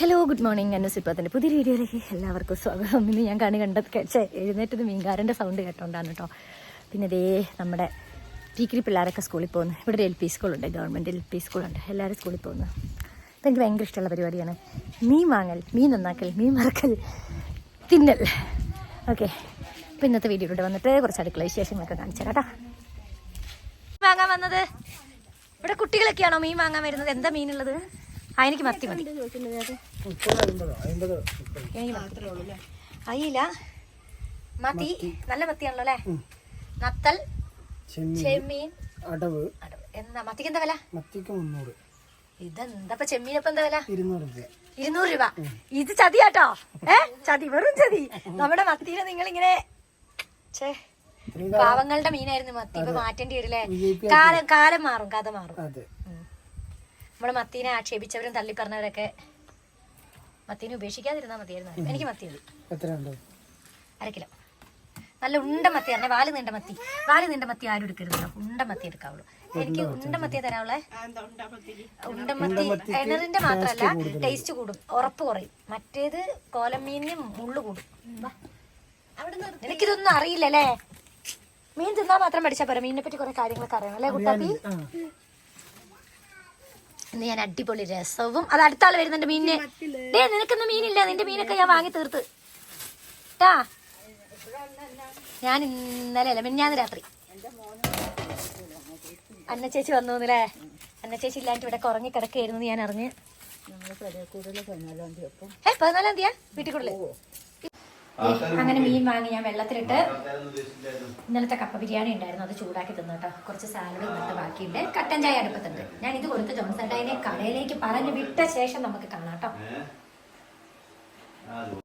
Hello good morning ഞാൻ സിപ്പത്തിന്റെ പുതിയ വീഡിയോയിലേക്ക് എല്ലാവർക്കും സ്വാഗതം. ഇന്ന് ഞാൻ കണി കണ്ടത് ഛെ, എഴുന്നേറ്റത് മീൻകാരന്റെ സൗണ്ട് കേട്ടോണ്ടാണ് കേട്ടോ പിന്നെ ദേ നമ്മുടെ ടീക്കിരി പിള്ളേരൊക്കെ സ്കൂളിൽ പോകുന്നു. ഇവിടെ ഒരു എൽ പി സ്കൂളുണ്ട് ഗവൺമെന്റ് എൽ പി സ്കൂളുണ്ട് എല്ലാവരും സ്കൂളിൽ പോകുന്നു. അപ്പം എനിക്ക് ഭയങ്കര ഇഷ്ടമുള്ള പരിപാടിയാണ്. മീൻ വാങ്ങൽ മീൻ നന്നാക്കൽ മീൻ മറക്കൽ തിന്നൽ. ഓക്കെ അപ്പം ഇന്നത്തെ വീഡിയോയിലൂടെ വന്നിട്ട് കുറച്ച് അടുക്കള വിശേഷങ്ങളൊക്കെ കാണിച്ചു കേട്ടോ വാങ്ങാൻ വന്നത്? ഇവിടെ കുട്ടികളൊക്കെയാണോ മീൻ വാങ്ങാൻ വരുന്നത്? എന്താ മീനുള്ളത്? ആ എനിക്ക് മത്തി മതി. അയില മത്തി. നല്ല മത്തിയാണല്ലോ അല്ലേ? നത്തൽ ചെമ്മീൻ അടവ്. എന്താ മത്തിക്ക് എന്താ വില? മത്തിക്ക് മുന്നൂറ്. ഇതെന്താ ചെമ്മീനപ്പം എന്താ വില? ഇരുന്നൂറ് രൂപ. ഇരുന്നൂറ് രൂപ. ഇത് ചതിയാട്ടോ. ഏ? ചതി വെറും ചതി. നമ്മുടെ മത്തിനെ നിങ്ങൾ ഇങ്ങനെ ചേ പാവങ്ങളുടെ മീനായിരുന്നു മത്തി. ഇപ്പൊ മാറ്റേണ്ടി വരില്ലേ? കാലം കാലം മാറും കഥ മാറും. അതെ. നമ്മുടെ മത്തീനെ ആക്ഷേപിച്ചവരും തള്ളി പറഞ്ഞവരൊക്കെ മത്തീനെ ഉപേക്ഷിക്കാതിരുന്നാ മതിയായിരുന്നു. എനിക്ക് മത്തി മതി. എത്ര ഉണ്ട്? അര കിലോ. നല്ല ഉണ്ട മത്തി അറിഞ്ഞ വാൽ നീണ്ട മത്തി. വാൽ നീണ്ട മത്തി ആരും എടുക്കരുതല്ലോ. ഉണ്ട മത്തി എടുക്കാവുള്ളൂ. എനിക്ക് ഉണ്ട മത്തിയെ തരാവുള്ളേ ഉണ്ടമത്തി കിണറിന്റെ മാത്രല്ല ടേസ്റ്റ് കൂടും. ഉറപ്പ് കുറയും. മറ്റേത് കോലമീനിന് മുള്ളു കൂടും. എനിക്കിതൊന്നും അറിയില്ലല്ലേ? മീൻ തിന്നാ മാത്രം പഠിച്ചാ പോരാ. മീനിനെ പറ്റി കുറെ കാര്യങ്ങളൊക്കെ അറിയണം അല്ലേ കുട്ടാപ്പി? ഇന്ന് ഞാൻ അടിപൊളി രസവും. അത് അടുത്ത വരുന്നുണ്ട് മീനിന്. ഡേ നിനക്കൊന്ന് മീനില്ല. നിന്റെ മീനൊക്കെ ഞാൻ വാങ്ങി തീർത്ത്. ട്ടാ. ഞാൻ ഇന്നലെ അല്ല മിന്നാന്ന് രാത്രി. അന്ന ചേച്ചി വന്നു അല്ലേ അന്ന ചേച്ചി ഇല്ലാണ്ട് ഇവിടെ കുറങ്ങി കിടക്കായിരുന്നു ഞാൻ അറിഞ്ഞ്. ഏ പതിനാലാം തീയതി വീട്ടിൽ കൂടുതൽ അങ്ങനെ മീൻ വാങ്ങി ഞാൻ വെള്ളത്തിലിട്ട് ഇന്നലത്തെ കപ്പ ബിരിയാണി ഉണ്ടായിരുന്നു. അത് ചൂടാക്കി തിന്നു കേട്ടോ. കുറച്ച് സാലഡ് ഇന്നത്തെ ബാക്കിയുണ്ട്. കട്ടൻ ചായ അടുപ്പത്തുണ്ട്. ഞാൻ ഇത് കൊടുത്ത് ജോൺസൺ ഡൈനെ കടയിലേക്ക് പറഞ്ഞു വിട്ട ശേഷം നമുക്ക് കാണാട്ടോ കേട്ടോ.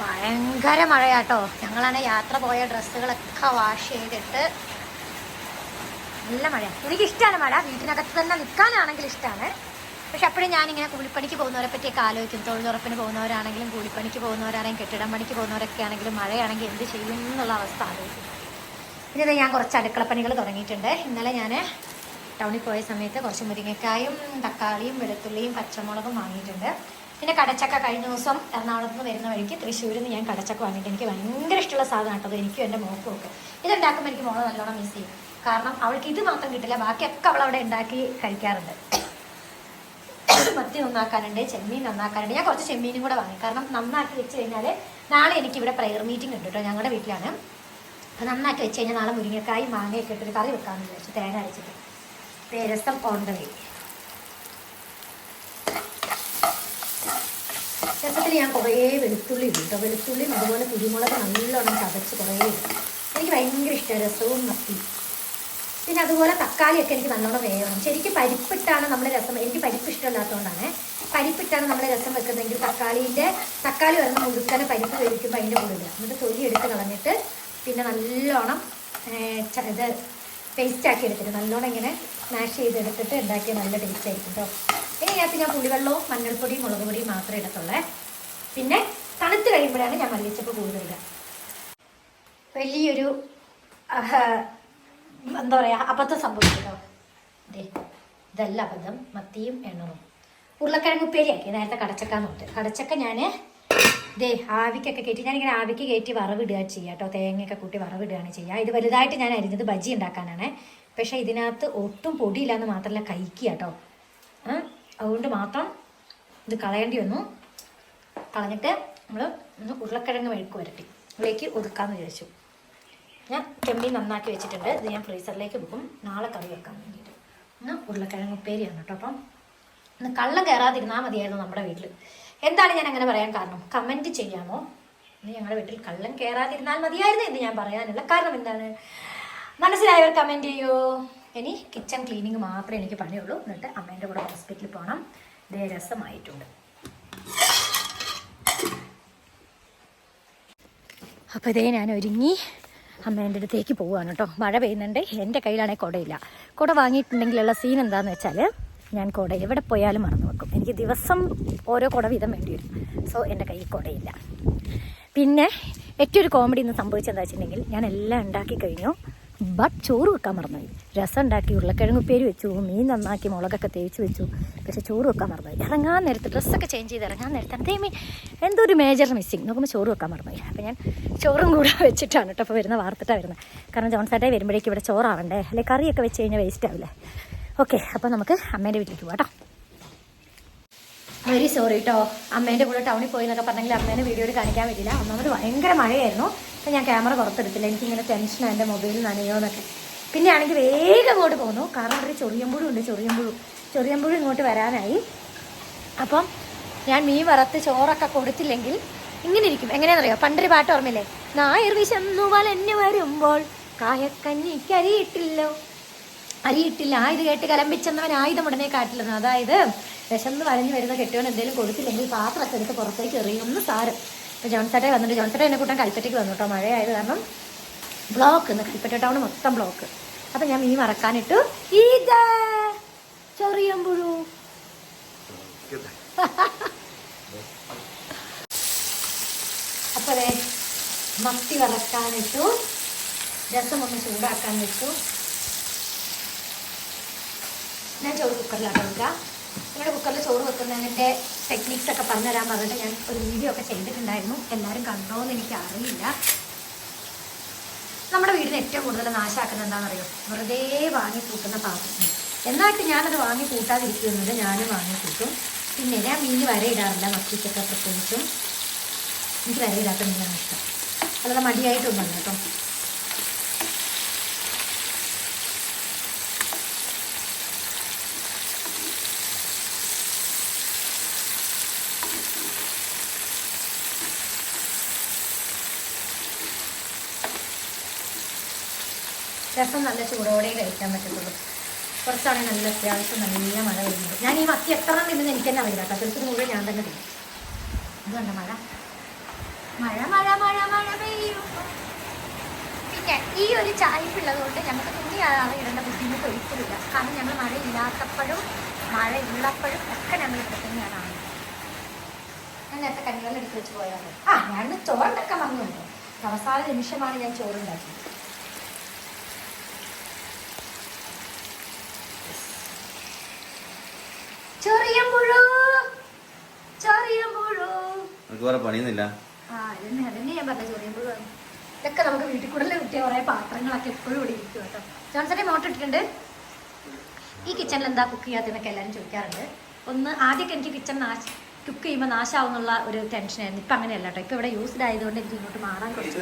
ഭയങ്കര മഴയാട്ടോ. ഞങ്ങളാണ് യാത്ര പോയ ഡ്രസ്സുകളൊക്കെ വാഷ് ചെയ്തിട്ട് നല്ല മഴയാണ് എനിക്കിഷ്ടമാണ് മഴ. വീട്ടിനകത്ത് തന്നെ നിൽക്കാനാണെങ്കിൽ ഇഷ്ടമാണ് പക്ഷെ അപ്പോഴും ഞാനിങ്ങനെ കൂലിപ്പണിക്ക് പോകുന്നവരെ പറ്റിയൊക്കെ ആലോചിക്കും. തൊഴിലുറപ്പിന് പോകുന്നവരാണെങ്കിലും കൂലിപ്പണിക്ക് പോകുന്നവരാണെങ്കിലും കെട്ടിടം പണിക്ക് പോകുന്നവരൊക്കെ ആണെങ്കിലും മഴയാണെങ്കിൽ എന്ത് ചെയ്യും എന്നുള്ള അവസ്ഥ ആലോചിക്കും. പിന്നെ ഞാൻ കുറച്ച് അടുക്കളപ്പണികൾ തുടങ്ങിയിട്ടുണ്ട്. ഇന്നലെ ഞാൻ ടൗണിൽ പോയ സമയത്ത് കുറച്ച് മുരിങ്ങക്കായും തക്കാളിയും വെളുത്തുള്ളിയും പച്ചമുളകും വാങ്ങിയിട്ടുണ്ട്. പിന്നെ കടച്ചക്ക കഴിഞ്ഞ ദിവസം എറണാകുളത്ത് നിന്ന് വരുന്ന വഴിക്ക് തൃശ്ശൂരിൽ നിന്ന് ഞാൻ കടച്ചക്ക വാങ്ങിയിട്ട് എനിക്ക് ഭയങ്കര ഇഷ്ടമുള്ള സാധനം കേട്ടോ. എനിക്കും എന്റെ മോക്കും ഒക്കെ. ഇതുണ്ടാക്കുമ്പോൾ എനിക്ക് മോളെ നല്ലോണം മിസ് ചെയ്യും. കാരണം അവൾക്ക് ഇത് മാത്രം കിട്ടില്ല. ബാക്കിയൊക്കെ അവൾ അവിടെ ഉണ്ടാക്കി കഴിക്കാറുണ്ട്. മത്തി നന്നാക്കാനുണ്ട് ചെമ്മീൻ നന്നാക്കാനുണ്ട്. ഞാൻ കുറച്ച് ചെമ്മീനും കൂടെ വാങ്ങി. കാരണം നന്നാക്കി വെച്ച് കഴിഞ്ഞാൽ നാളെ എനിക്ക് ഇവിടെ പ്രയർ മീറ്റിംഗ് ഉണ്ട് കേട്ടോ ഞങ്ങളുടെ വീട്ടിലാണ്. അപ്പോൾ നന്നാക്കി വെച്ച് കഴിഞ്ഞാൽ നാളെ മുരിങ്ങക്കായ് മാങ്ങയൊക്കെ ഇട്ടൊരു കറി വെക്കാമെന്ന് വിചാരിച്ചു തേങ്ങ അരച്ചിട്ട്. രസം ഓൺ രസത്തിൽ ഞാൻ കുറേ വെളുത്തുള്ളി ഇടും കേട്ടോ വെളുത്തുള്ളിയും അതുപോലെ കുരുമുളക് നല്ലോണം ചതച്ച് കുറേ ഇടും. എനിക്ക് ഭയങ്കര ഇഷ്ടമാണ് രസവും മത്തി പിന്നെ അതുപോലെ തക്കാളിയൊക്കെ എനിക്ക് നല്ലോണം വേവണം. ശരിക്കും പരിപ്പിട്ടാണ് നമ്മൾ രസം. എനിക്ക് പരിപ്പ് ഇഷ്ടമില്ലാത്തതുകൊണ്ടാണ് പരിപ്പിട്ടാണ് നമ്മൾ രസം വെക്കുന്നതെങ്കിൽ തക്കാളിന്റെ തക്കാളി വരുന്ന മുഴുക്കനെ പരിപ്പ് വേവിക്കുമ്പോൾ അതിന്റെ കൂടെ ഇടുക. എന്നിട്ട് തൊലി എടുത്ത് കളഞ്ഞിട്ട് പിന്നെ നല്ലോണം ഇത് പേസ്റ്റ് ആക്കി എടുത്തിട്ട് നല്ലോണം ഇങ്ങനെ മാഷ് ചെയ്തെടുത്തിട്ട് ഉണ്ടാക്കിയ നല്ല ടേസ്റ്റ് ആയിരിക്കും കേട്ടോ ഇനി അതിനകത്ത് ഞാൻ പുളിവെള്ളവും മഞ്ഞൾപ്പൊടിയും മുളക് പൊടിയും മാത്രമേ ഇടത്തുള്ളേ. പിന്നെ തണുത്ത് കഴിയുമ്പോഴാണ് ഞാൻ മല്ലിച്ചപ്പ് കൂടുതൽ ഇടുക. വലിയൊരു എന്താ പറയാ അബദ്ധം സംഭവിച്ചോ ദേ ഇതല്ല അബദ്ധം. മത്തിയും എണ്ണറും. ഉരുളക്കിഴങ്ങ് ഉപ്പേരിയാക്കി. നേരത്തെ കടച്ചക്ക തൊട്ട് കടച്ചക്ക ഞാൻ ദേ ആവിക്കൊക്കെ കയറ്റി ഞാനിങ്ങനെ ആവിക്ക് കയറ്റി വറവിടുക ചെയ്യുക കേട്ടോ തേങ്ങയൊക്കെ കൂട്ടി വറവിടുകയാണ് ചെയ്യുക ഇത് വലുതായിട്ട് ഞാൻ അരിഞ്ഞത് ബജി ഉണ്ടാക്കാനാണ്. പക്ഷേ ഇതിനകത്ത് ഒട്ടും പൊടിയില്ല എന്ന് മാത്രമല്ല കഴിക്കുക കേട്ടോ അതുകൊണ്ട് മാത്രം ഇത് കളയേണ്ടി വന്നു. കളഞ്ഞിട്ട് നമ്മൾ ഒന്ന് ഉരുളക്കിഴങ്ങ് മെഴുക്ക് വരട്ടി. ഇതിലേക്ക് ഒതുക്കാമെന്ന് വിചാരിച്ചു. ഞാൻ ചെമ്മീൻ നന്നാക്കി വെച്ചിട്ടുണ്ട്. ഇത് ഞാൻ ഫ്രീസറിലേക്ക് വെക്കും. നാളെ കറി വെക്കാൻ വേണ്ടിയിട്ട്. ഇന്ന് ഉരുളക്കിഴങ്ങ് ഉപ്പേരിയാണ് കേട്ടോ. അപ്പം ഇന്ന് കള്ളം കയറാതിരുന്നാൽ മതിയായിരുന്നു നമ്മുടെ വീട്ടിൽ എന്താണ് ഞാൻ അങ്ങനെ പറയാൻ കാരണം? കമന്റ് ചെയ്യാമോ? ഇന്ന് ഞങ്ങളുടെ വീട്ടിൽ കള്ളം കയറാതിരുന്നാൽ മതിയായിരുന്നു എന്ന് ഞാൻ പറയാനുള്ള കാരണം എന്താണ്? മനസ്സിലായവർ കമന്റ് ചെയ്യൂ. ഇനി കിച്ചൺ ക്ലീനിങ് മാത്രമേ എനിക്ക് പണിയുള്ളൂ. എന്നിട്ട് അമ്മേന്റെ കൂടെ ഹോസ്പിറ്റലിൽ പോകണം ഇതേ രസമായിട്ടുണ്ട്. അപ്പോൾ ഇതേ ഞാൻ ഒരുങ്ങി. അമ്മേന്റെ അടുത്തേക്ക് പോവുകയാണ് കേട്ടോ മഴ പെയ്യുന്നുണ്ട്. എന്റെ കയ്യിലാണെങ്കിൽ കുടയില്ല. കുട വാങ്ങിയിട്ടുണ്ടെങ്കിലുള്ള സീൻ എന്താണെന്ന് വെച്ചാൽ ഞാൻ കുട എവിടെ പോയാലും മറന്നു വെക്കും. എനിക്ക് ദിവസം ഓരോ കുട വീതം വേണ്ടി വരും. സോ എന്റെ കയ്യിൽ കുടയില്ല. പിന്നെ ഏറ്റവും ഒരു കോമഡി ഇന്ന് സംഭവിച്ചെന്താ വെച്ചിട്ടുണ്ടെങ്കിൽ ഞാൻ എല്ലാം ഉണ്ടാക്കി കഴിഞ്ഞു. ബട്ട് ചോറ് വെക്കാൻ മറന്നുപോയി. രസം ഉണ്ടാക്കി ഉരുളക്കിഴങ്ങ് ഉപ്പേരി വെച്ചു മീൻ നന്നാക്കി മുളകൊക്കെ തേച്ച് വെച്ചു പക്ഷെ ചോറ് വെക്കാൻ മറന്നുപോയി. ഇറങ്ങാൻ നേരത്ത് ഡ്രസ്സൊക്കെ ചേഞ്ച് ചെയ്ത് ഇറങ്ങാൻ നേരത്ത് മീൻ? എന്തോ ഒരു മേജർ മിസ്സിങ് നോക്കുമ്പോൾ ചോറ് വെക്കാൻ മറന്നുപോയി. അപ്പോൾ ഞാൻ ചോറും കൂടെ വെച്ചിട്ടാണ് കേട്ടോ അപ്പോൾ വരുന്ന വാർത്തിട്ടാണ് വരുന്നത് കാരണം ജോൺസാട്ടേ വരുമ്പോഴേക്കും ഇവിടെ ചോറാവണ്ടേ? അല്ലെ കറിയൊക്കെ വെച്ച് കഴിഞ്ഞാൽ വേസ്റ്റ് ആവില്ലേ? ഓക്കെ അപ്പോൾ നമുക്ക് അമ്മേന്റെ വീട്ടിലേക്ക് പോകാം വെരി സോറി കേട്ടോ അമ്മേന്റെ കൂടെ ടൗണിൽ പോയി എന്നൊക്കെ പറഞ്ഞെങ്കിൽ അമ്മേനെ വീഡിയോയിൽ കാണിക്കാൻ പറ്റില്ല ഒന്നാമത് ഭയങ്കര മഴയായിരുന്നു. അപ്പം ഞാൻ ക്യാമറ പുറത്തെടുത്തില്ല. എനിക്കിങ്ങനെ ടെൻഷനാണ് എന്റെ മൊബൈലിൽ നനയോ എന്നൊക്കെ. പിന്നെ ആണെങ്കിൽ വേഗം അങ്ങോട്ട് പോന്നു. കാരണം ഒരു ചൊറിയമ്പുഴും ഉണ്ട്. ചൊറിയമ്പുഴു. ചൊറിയമ്പുഴും ഇങ്ങോട്ട് വരാനായി. അപ്പം ഞാൻ മീൻ വറുത്ത് ചോറൊക്കെ കൊടുത്തില്ലെങ്കിൽ ഇങ്ങനെ ഇരിക്കും. എങ്ങനെയാണെന്നറിയോ? പണ്ടൊരു പാട്ട് ഓർമ്മയില്ലേ? നായർ വിശന്നു വലഞ്ഞു വരുമ്പോൾ കായക്കഞ്ഞിക്ക് അരിയിട്ടില്ലോ. അരിയിട്ടില്ല. ഇത് കേട്ട് കലമ്പിച്ചെന്നവൻ ആയുധം ഉടനെ കാട്ടില്ലെന്ന്. അതായത് വിശന്ന് വലഞ്ഞു വരുന്ന കെട്ടിയവൻ എന്തെങ്കിലും കൊടുത്തില്ലെങ്കിൽ പാത്രമൊക്കെ എടുത്ത് പുറത്തേക്ക് എറിയുമെന്ന് സാരം. ജോൺസേട്ടെ വന്നിട്ട് ജോൺസേട്ടെ എന്നെ കൂട്ടാൻ കൽപ്പറ്റയ്ക്ക് വന്നു കേട്ടോ മഴയായത് കാരണം ബ്ലോക്ക് ഇന്ന് കൽപ്പറ്റ ടൗൺ മൊത്തം ബ്ലോക്ക്. അപ്പം ഞാൻ മീൻ മറക്കാനിട്ടു ഇത് ചൊറിയമ്പുഴു അപ്പോഴേ മത്തി വറക്കാനിട്ടു. രസം ഒന്ന് ചൂടാക്കാൻ വെച്ചു ഞാൻ ചോറ് കുക്കറിലാണ് നിങ്ങളുടെ കുക്കറിൽ ചോറ് വെക്കുന്നതിന്റെ ടെക്നിക്സ് ഒക്കെ പറഞ്ഞുതരാൻ പറഞ്ഞിട്ട് ഞാൻ ഒരു വീഡിയോ ഒക്കെ ചെയ്തിട്ടുണ്ടായിരുന്നു. എല്ലാവരും കണ്ടോ എന്ന് എനിക്ക് അറിയില്ല. നമ്മുടെ വീടിന് ഏറ്റവും കൂടുതൽ നാശാക്കുന്നത് എന്താണെന്നറിയോ? വെറുതെ വാങ്ങി കൂട്ടുന്ന പാത്രം. എന്നായിട്ട് ഞാനത് വാങ്ങി കൂട്ടാതിരിക്കുന്നത് ഞാനും വാങ്ങി കൂട്ടും പിന്നെ ഞാൻ മീൻ വരയിടാറില്ല മത്തിക്കൊക്കെ പ്രത്യേകിച്ചും. എനിക്ക് വരയിടാത്ത മീനാണ് ഇഷ്ടം. അല്ലാതെ മടിയായിട്ടൊന്നുമല്ല കേട്ടോ. രസം നല്ല ചൂടോടെ കഴിക്കാൻ പറ്റത്തുള്ളൂ. കുറച്ചാണെങ്കിൽ നല്ല അത്യാവശ്യം നല്ല മഴ വരുന്നത്. ഞാൻ ഈ മത്തി എത്ര തിന്നുന്നത് എനിക്ക് തന്നെ അറിയില്ല. കത്തിരിച്ചത് മുഴുവൻ ഞാൻ തന്നെ തിന്നു. അതുകൊണ്ട് മഴ? മഴ മഴ മഴ മഴ പെയ്യും. പിന്നെ ഈ ഒരു ചായ്പുള്ളത് കൊണ്ട് ഞങ്ങൾക്ക് തുണി ഇടേണ്ട ബുദ്ധിമുട്ട് ഒരിക്കലില്ല കാരണം ഞങ്ങൾ മഴ ഇല്ലാത്തപ്പോഴും മഴ ഉള്ളപ്പോഴും ഒക്കെ ഞങ്ങൾ ഇവിടെ തന്നെയാണ്. ഞാൻ നേരത്തെ കഞ്ഞിവെള്ളം എടുത്ത് വെച്ച് പോയാലോ ആ ഞാൻ ചോറുണ്ടാക്കാൻ മറന്നുണ്ട് അവസാന നിമിഷമാണ് ഞാൻ ചോറുണ്ടാക്കിയത്. ചെറിയമ്പുഴു. ചെറിയമ്പുഴു. നമുക്ക് വേറെ പണിയൊന്നുമില്ല? ആ അതന്നെ ഞാൻ പറഞ്ഞ ചെറിയമ്പുഴു. ഇതൊക്കെ നമുക്ക് വീട്ടിൽ കൂടുതൽ കിട്ടിയ കുറേ പാത്രങ്ങളൊക്കെ എപ്പോഴും ഇവിടെ ഇരിക്കും കേട്ടോ. ജോൺസന്റെ മോട്ടർ ഇട്ടിട്ടുണ്ട്. ഈ കിച്ചണിൽ എന്താ കുക്ക് ചെയ്യാത്തതെന്നൊക്കെ എല്ലാവരും ചോദിക്കാറുണ്ട്. ഒന്ന് ആദ്യമൊക്കെ എനിക്ക് കിച്ചൺ നാശ കുക്ക് ചെയ്യുമ്പോൾ നാശാവുന്നുള്ള ഒരു ടെൻഷനായിരുന്നു ഇപ്പം അങ്ങനെയല്ല കേട്ടോ. ഇപ്പം ഇവിടെ യൂസ്ഡ് ആയതുകൊണ്ട് എനിക്ക് ഇങ്ങോട്ട് മാറാൻ കുറച്ച്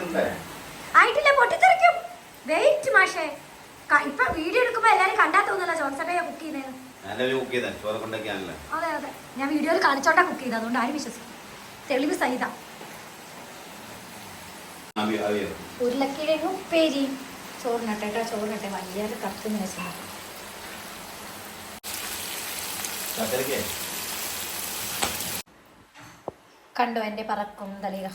ആയിട്ടില്ല പൊട്ടിത്തെറിക്കും. വെയിറ്റ് മാഷേ. ഇപ്പൊ വീഡിയോ എടുക്കുമ്പോൾ എല്ലാവരും കണ്ടാ തോന്നുന്നല്ലോ ജോൺസന്റെ കുക്ക് ചെയ്യുന്നത് അതെ അതെ. ഞാൻ വീഡിയോയിൽ കാണിച്ചോട്ടാ കുക്ക് ചെയ്തത്. അതുകൊണ്ട് ആരും വിശ്വസിക്കും തെളിവ് സഹിത. ഉരുളക്കിഴങ്ങ് ഉപ്പേരി ചോറിനട്ടെ. കേട്ടോ ചോറിനട്ടെ വലിയൊരു കത്തുന്ന പത്തരക്കേ കണ്ടോ എന്റെ പറക്കും തളിക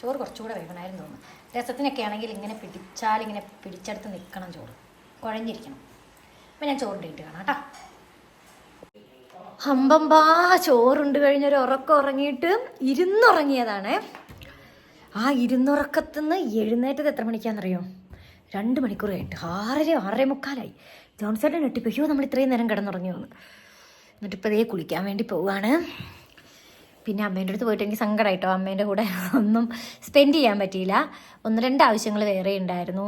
ചോറ് കുറച്ചുകൂടെ വേവനായിരുന്നു തോന്നുന്നു. രസത്തിനൊക്കെ ആണെങ്കിൽ ഇങ്ങനെ പിടിച്ചാൽ ഇങ്ങനെ പിടിച്ചെടുത്ത് നിൽക്കണം ചോറ്. കുഴഞ്ഞിരിക്കണം. അപ്പം ഞാൻ ചോറിന്റെ ഇട്ട് കാണാം കേട്ടോ. ഹമ്പമ്പാ ചോറുണ്ട് കഴിഞ്ഞൊരു ഉറക്കം ഉറങ്ങിയിട്ട് ഇരുന്നുറങ്ങിയതാണേ. ആ ഇരുന്നുറക്കത്തുനിന്ന് എഴുന്നേറ്റത് എത്ര മണിക്കാണെന്നറിയോ രണ്ട് മണിക്കൂർ കഴിഞ്ഞിട്ട് ആറര ആറര മുക്കാലായി. ജോൺസേട്ടൻ ഞെട്ടിപ്പോയി. നമ്മൾ ഇത്രയും നേരം കിടന്നുറങ്ങി വന്നു എന്നിട്ടിപ്പോൾ ഇതേ കുളിക്കാൻ വേണ്ടി പോവുകയാണ് പിന്നെ അമ്മേന്റെ അടുത്ത് പോയിട്ട് എനിക്ക് സങ്കടമായിട്ടോ അമ്മേന്റെ കൂടെ ഒന്നും സ്പെൻഡ് ചെയ്യാൻ പറ്റിയില്ല. ഒന്ന് രണ്ട് ആവശ്യങ്ങൾ വേറെ ഉണ്ടായിരുന്നു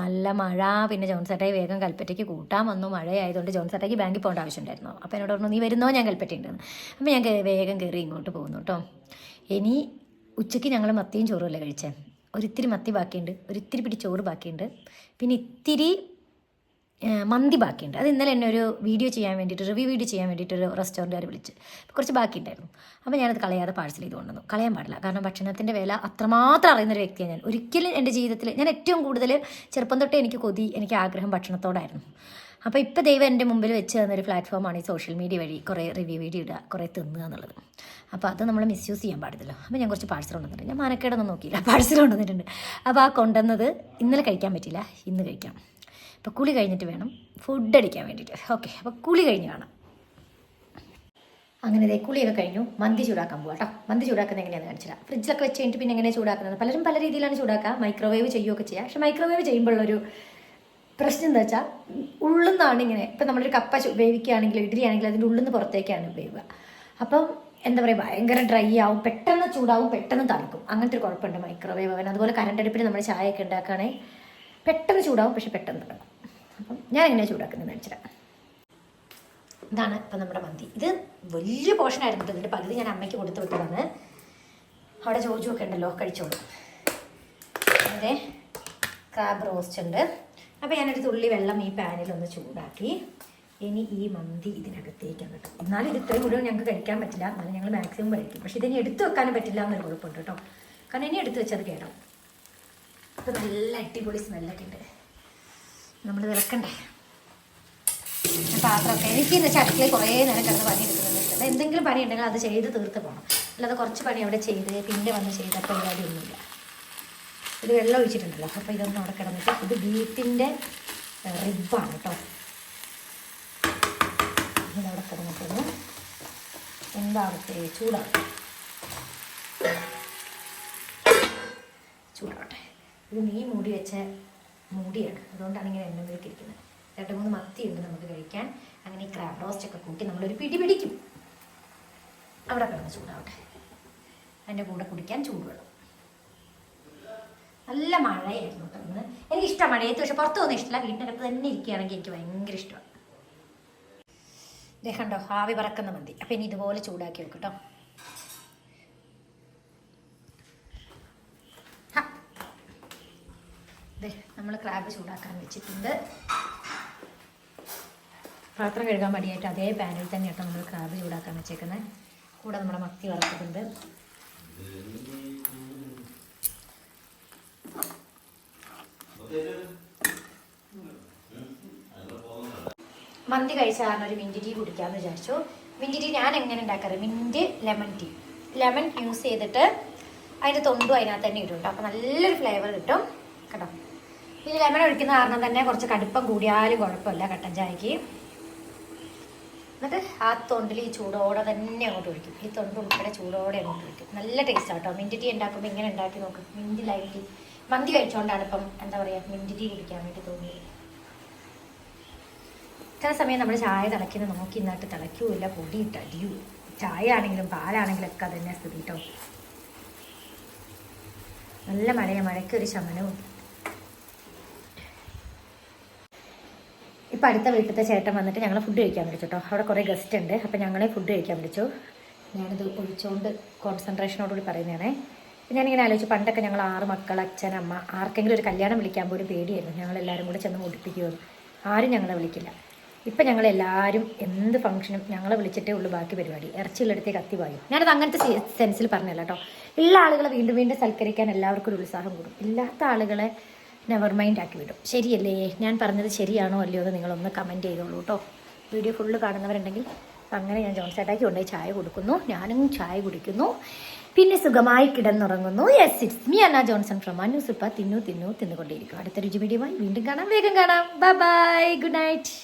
നല്ല മഴ പിന്നെ ജോൺസേട്ടായി വേഗം കൽപ്പറ്റയ്ക്ക് കൂട്ടാൻ വന്നു. മഴയായതുകൊണ്ട് ജോൺസേട്ടയ്ക്ക് ബാങ്കിൽ പോകേണ്ട ആവശ്യമുണ്ടായിരുന്നു അപ്പോൾ എന്നോട് പറഞ്ഞു നീ വരുന്നോ? ഞാൻ കൽപ്പറ്റയുണ്ടെന്ന് അപ്പോൾ ഞാൻ വേഗം കയറി ഇങ്ങോട്ട് പോകുന്നു കേട്ടോ ഇനി ഉച്ചയ്ക്ക് ഞങ്ങൾ മത്തിയും ചോറുമല്ലേ കഴിച്ചേ? ഒരിത്തിരി മത്തി ബാക്കിയുണ്ട്. ഒരിത്തിരി പിടി ചോറ് ബാക്കിയുണ്ട്. പിന്നെ ഇത്തിരി മന്തി ബാക്കിയുണ്ട്. അത് ഇന്നലെ എന്നെ ഒരു വീഡിയോ ചെയ്യാൻ വേണ്ടിയിട്ട് റിവ്യൂ വീഡിയോ ചെയ്യാൻ വേണ്ടിയിട്ട് ഒരു റെസ്റ്റോറന്റുകാർ വിളിച്ച്. കുറച്ച് ബാക്കിയുണ്ടായിരുന്നു. അപ്പോൾ ഞാനത് കളയാതെ പാഴ്സൽ ചെയ്ത് കൊണ്ടുവന്നു. കളയാൻ പാടില്ല. കാരണം ഭക്ഷണത്തിന്റെ വില അത്രമാത്രം അറിയുന്ന ഒരു വ്യക്തിയാണ് ഞാൻ. ഒരിക്കലും എന്റെ ജീവിതത്തിൽ ഞാൻ ഏറ്റവും കൂടുതൽ ചെറുപ്പം തൊട്ടേ എനിക്ക് കൊതി എനിക്ക് ആഗ്രഹം ഭക്ഷണത്തോടായിരുന്നു. അപ്പോൾ ഇപ്പോൾ ദൈവം എന്റെ മുമ്പിൽ വെച്ച് തന്നൊരു പ്ലാറ്റ്ഫോമാണ് ഈ സോഷ്യൽ മീഡിയ വഴി കുറേ റിവ്യൂ വീഡിയോ ഇടുക കുറേ തിന്നുക എന്നുള്ളത്. അപ്പോൾ അത് നമ്മൾ മിസ്യൂസ് ചെയ്യാൻ പാടില്ലല്ലോ. അപ്പോൾ ഞാൻ കുറച്ച് പാഴ്സൽ കൊണ്ടുവന്നിട്ടുണ്ട്. ഞാൻ മാനക്കേടൊന്നും നോക്കിയില്ല. പാഴ്സൽ കൊണ്ടുവന്നിട്ടുണ്ട്. അപ്പോൾ ആ കൊണ്ടുവന്നത് ഇന്നലെ കഴിക്കാൻ പറ്റില്ല ഇന്ന് കഴിക്കാം. അപ്പോൾ കുളി കഴിഞ്ഞിട്ട് വേണം ഫുഡ് അടിക്കാൻ വേണ്ടിയിട്ട് ഓക്കെ അപ്പോൾ കുളി കഴിഞ്ഞ് കാണാം. അങ്ങനെ കുളിയൊക്കെ കഴിഞ്ഞു. മന്തി ചൂടാക്കാൻ പോകാം കേട്ടോ മന്തി ചൂടാക്കുന്നത് എങ്ങനെയാണെന്ന് കാണിച്ചില്ല ഫ്രിഡ്ജിലൊക്കെ വെച്ച് കഴിഞ്ഞിട്ട് പിന്നെ എങ്ങനെ ചൂടാക്കുന്നത്? പലരും പല രീതിയിലാണ് ചൂടാക്കുക. മൈക്രോവേവ് ചെയ്യുകയൊക്കെ ചെയ്യുക പക്ഷേ മൈക്രോവേവ് ചെയ്യുമ്പോഴുള്ളൊരു പ്രശ്നം എന്താ വെച്ചാൽ ഉള്ളുന്നാണ് ഇങ്ങനെ ഇപ്പം നമ്മളൊരു കപ്പ വേവിക്കുകയാണെങ്കിലും ഇഡ്ഡലി ആണെങ്കിലും അതിന്റെ ഉള്ളിൽ നിന്ന് പുറത്തേക്കാണ് വേവുക അപ്പം എന്താ പറയുക ഭയങ്കര ഡ്രൈ ആവും പെട്ടെന്ന് ചൂടാവും പെട്ടെന്ന് തണുക്കും. അങ്ങനത്തെ ഒരു കുഴപ്പമുണ്ട് മൈക്രോവേവ് അവൻ അതുപോലെ കറണ്ട് അടുപ്പിൽ നമ്മൾ ചായയൊക്കെ ഉണ്ടാക്കുകയാണെങ്കിൽ പെട്ടെന്ന് ചൂടാവും പക്ഷെ പെട്ടെന്ന് തണുക്കും. ഞാൻ എങ്ങനെ ചൂടാക്കുന്നത് കാണിച്ചിട്ട് ഇതാണ് ഇപ്പം നമ്മുടെ മന്തി. ഇത് വലിയ പോർഷനായിരുന്നു കേട്ടോ. ഇതിന്റെ പകുതി ഞാൻ അമ്മയ്ക്ക് കൊടുത്തു വിട്ടതാണ്. അവിടെ ജോജു ഒക്കെ ഉണ്ടല്ലോ കഴിച്ചോളൂ. അതെ ക്രാബ് റോസ്റ്റ് ഉണ്ട്. അപ്പോൾ ഞാനൊരു തുള്ളി വെള്ളം ഈ പാനിൽ ഒന്ന് ചൂടാക്കി. ഇനി ഈ മന്തി ഇതിനകത്തേക്കാണ് കേട്ടോ എന്നാലും ഇത് ഇത്രയും മുഴുവൻ ഞങ്ങൾക്ക് കഴിക്കാൻ പറ്റില്ല. എന്നാലും ഞങ്ങൾ മാക്സിമം കഴിക്കും. പക്ഷേ ഇതിനി എടുത്തു വെക്കാനും പറ്റില്ല എന്നൊരു കുഴപ്പമുണ്ട് കേട്ടോ. കാരണം ഇനി എടുത്തു വെച്ചത് കേട്ടോ അപ്പോൾ നല്ല അടിപൊളി സ്മെല്ലൊക്കെ ഉണ്ട്. നമ്മൾ വിളക്കണ്ടേ? പാത്രമൊക്കെ എനിക്ക് ഇന്ന് ചട്ടിൽ കുറേ നേരം കിടന്ന് പണിയെടുക്കുന്നുണ്ട് എന്തെങ്കിലും പണി ഉണ്ടെങ്കിൽ അത് ചെയ്ത് തീർത്ത് പോകണം അല്ലാതെ കുറച്ച് പണി അവിടെ ചെയ്ത് പിന്നെ വന്ന് ചെയ്തപ്പോൾ പരിപാടി ഒന്നുമില്ല ഇത് വെള്ളം ഒഴിച്ചിട്ടുണ്ടല്ലോ. അപ്പോൾ ഇതൊന്നും അവിടെ കിടന്നിട്ട് ഇത് ബീഫിന്റെ റിബാണ് കേട്ടോ. ഇതവിടെ കിടന്നിട്ടൊന്ന് എന്താവട്ടെ ചൂടാവട്ടെ? ചൂടാവട്ടെ. ഇത് മീൻ മൂടി വെച്ച മൂടിയാണ് അതുകൊണ്ടാണ് ഇങ്ങനെ എണ്ണയിലേക്ക് ഇരിക്കുന്നത് രണ്ട് മൂന്ന് മത്തിയുണ്ട് നമുക്ക് കഴിക്കാൻ. അങ്ങനെ ഈ ക്രാബ് റോസ്റ്റ് ഒക്കെ കൂട്ടി നമ്മളൊരു പിടി പിടിക്കും. അവിടെ കിടന്ന് ചൂടാവട്ടെ. അതിന്റെ കൂടെ കുടിക്കാൻ ചൂടുവെള്ളം. നല്ല മഴയായിരുന്നു കേട്ടോ ഇന്ന്. എനിക്കിഷ്ടമാണ് മഴയത്ത് പക്ഷെ പുറത്തു പോകുന്ന ഇഷ്ടമില്ല. വീട്ടിനകത്ത് തന്നെ ഇരിക്കുകയാണെങ്കിൽ എനിക്ക് ഭയങ്കര ഇഷ്ടമാണ്. കണ്ടോ ആവി പറക്കുന്ന മന്തി. അപ്പം ഇനി ഇതുപോലെ ചൂടാക്കി വെക്കും കേട്ടോ നമ്മൾ ക്രാബ് ചൂടാക്കാൻ വെച്ചിട്ടുണ്ട്. പാത്രം കഴുകാൻ മടിയായിട്ട് അതേ പാനിൽ തന്നെ കേട്ടോ നമ്മൾ ക്രാബ് ചൂടാക്കാൻ വെച്ചേക്കുന്നത്. കൂടെ നമ്മുടെ മത്തി വറുത്തിട്ടുണ്ട്. മന്തി കഴിച്ച കാരണം ഒരു മിന്റ് ടീ കുടിക്കാമെന്ന് വിചാരിച്ചു. മിന്റ് ടീ ഞാൻ എങ്ങനെ ഉണ്ടാക്കാറ്? Mint lemon tea. Lemon use ചെയ്തിട്ട് അതിന്റെ തൊണ്ടും അതിനകത്ത് തന്നെ ഇടും കേട്ടോ. അപ്പോൾ നല്ലൊരു ഫ്ലേവർ കിട്ടും. കേട്ടോ? പിന്നെ ലെമൺ ഒഴിക്കുന്ന കാരണം തന്നെ കുറച്ച് കടുപ്പം കൂടിയാലും കുഴപ്പമില്ല കട്ടൻ ചായക്ക്. എന്നിട്ട് ആ തൊണ്ടിൽ ഈ ചൂടോടെ തന്നെ അങ്ങോട്ട് ഒഴിക്കും. ഈ തൊണ്ട് ഉൾപ്പെടെ ചൂടോടെ അങ്ങോട്ട് ഒഴിക്കും. നല്ല ടേസ്റ്റ് ആട്ടോ മിന്റ് ടീ ഉണ്ടാക്കുമ്പോൾ ഇങ്ങനെ ഉണ്ടാക്കി നോക്കും. മിന്റ് ലൈം ടീ മന്തി കഴിച്ചുകൊണ്ടാണ് ഇപ്പം എന്താ പറയുക മിന്റ് ടീ കുടിക്കാൻ വേണ്ടി തോന്നിയത്. ഇത്ര സമയം നമ്മൾ ചായ തിളയ്ക്കുന്നത് നോക്കി നിന്നിട്ട് തിളയ്ക്കൂല പൊടിയിട്ട് അടിയൂ. ചായ ആണെങ്കിലും പാലാണെങ്കിലും ഒക്കെ തന്നെ സ്ഥിതി കേട്ടോ നല്ല മഴയാണ് മഴയ്ക്കൊരു ശമനവും. ഇപ്പം അടുത്ത വീട്ടിലത്തെ ചേട്ടൻ വന്നിട്ട് ഞങ്ങൾ ഫുഡ് കഴിക്കാൻ വിളിച്ചു കേട്ടോ അവിടെ കുറേ ഗസ്റ്റ് ഉണ്ട്. അപ്പം ഞങ്ങളെ ഫുഡ് കഴിക്കാൻ വിളിച്ചു. ഞാനിത് ഒഴിച്ചുകൊണ്ട് കോൺസെൻട്രേഷനോടുകൂടി പറയുന്നതാണേ. ഞാനിങ്ങനെ ആലോചിച്ചു പണ്ടൊക്കെ ഞങ്ങൾ ആറ് മക്കൾ അച്ഛൻ അമ്മ ആർക്കെങ്കിലും ഒരു കല്യാണം വിളിക്കാൻ പോലും പേടിയായിരുന്നു. ഞങ്ങൾ എല്ലാവരും കൂടെ ചെന്ന് മുടിപ്പിക്കുമെന്ന് ആരും ഞങ്ങളെ വിളിക്കില്ല. ഇപ്പം ഞങ്ങൾ എല്ലാവരും എന്ത് ഫംഗ്ഷനും ഞങ്ങളെ വിളിച്ചിട്ടേ ഉള്ളൂ ബാക്കി പരിപാടി. ഇറച്ചിയുള്ളിടത്തേ കത്തി പായും. ഞാനത് അങ്ങനത്തെ സെൻസിൽ പറഞ്ഞല്ല കേട്ടോ ഉള്ള ആളുകളെ വീണ്ടും വീണ്ടും സൽക്കരിക്കാൻ എല്ലാവർക്കും ഒരു ഉത്സാഹം കൂടും. ഇല്ലാത്ത ആളുകളെ നെവർ മൈൻഡ് ആക്കി വിടും. ശരിയല്ലേ? ഞാൻ പറഞ്ഞത് ശരിയാണോ അല്ലയോ എന്ന് നിങ്ങളൊന്ന് കമന്റ് ചെയ്തോളൂ കേട്ടോ. വീഡിയോ ഫുള്ള് കാണുന്നവരുണ്ടെങ്കിൽ അങ്ങനെ ഞാൻ ജോൺ ചേട്ടാക്കി കൊണ്ടുപോയി ചായ കൊടുക്കുന്നു. ഞാനും ചായ കുടിക്കുന്നു. പിന്നെ സുഖമായി കിടന്നുറങ്ങുന്നു. Yes it's me Anna Johnson from അന്നു സുപ്പ തിന്നു തിന്നു തിന്നുകൊണ്ടേയിരിക്കും. അടുത്ത രുചി വീഡിയോമായി വീണ്ടും കാണാം. വേഗം കാണാം. Bye bye good night